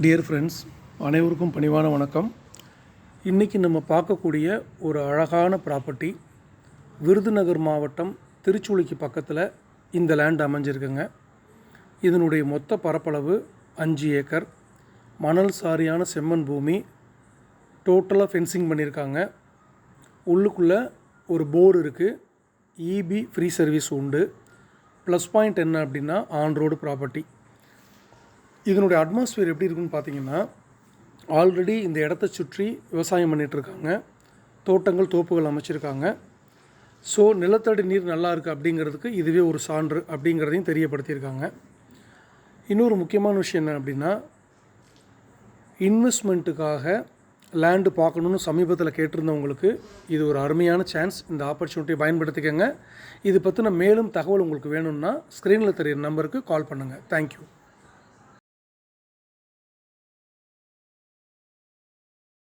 Dear friends அனைவருக்கும் பணிவான வணக்கம். இன்றைக்கி நம்ம பார்க்கக்கூடிய ஒரு அழகான ப்ராப்பர்ட்டி விருதுநகர் மாவட்டம் திருச்சுழிக்கு பக்கத்தில் இந்த லேண்ட் அமைஞ்சிருக்குங்க. இதனுடைய மொத்த பரப்பளவு அஞ்சு ஏக்கர். மணல் சாரியான செம்மண் பூமி டோட்டலாக ஃபென்சிங் பண்ணியிருக்காங்க உள்ளுக்குள்ளே ஒரு போர் இருக்குது இபி ஃப்ரீ சர்வீஸ் உண்டு. ப்ளஸ் பாயிண்ட் என்ன அப்படின்னா ஆன் ரோடு ப்ராப்பர்ட்டி இதனுடைய அட்மாஸ்ஃபியர் எப்படி இருக்குன்னு பார்த்தீங்கன்னா ஆல்ரெடி இந்த இடத்த சுற்றி விவசாயம் பண்ணிகிட்ருக்காங்க தோட்டங்கள் தோப்புகள் அமைச்சிருக்காங்க. ஸோ நிலத்தடி நீர் நல்லா இருக்குது அப்படிங்கிறதுக்கு இதுவே ஒரு சான்று அப்படிங்கிறதையும் தெரியப்படுத்தியிருக்காங்க. இன்னொரு முக்கியமான விஷயம் என்ன அப்படின்னா இன்வெஸ்ட்மெண்ட்டுக்காக லேண்டு பார்க்கணுன்னு சமீபத்தில் கேட்டிருந்தவங்களுக்கு இது ஒரு அருமையான சான்ஸ் இந்த ஆப்பர்ச்சுனிட்டியை பயன்படுத்திக்கங்க. இது பற்றின மேலும் தகவல் உங்களுக்கு வேணும்னா ஸ்க்ரீனில் தெரியிற நம்பருக்கு கால் பண்ணுங்கள் தேங்க்யூ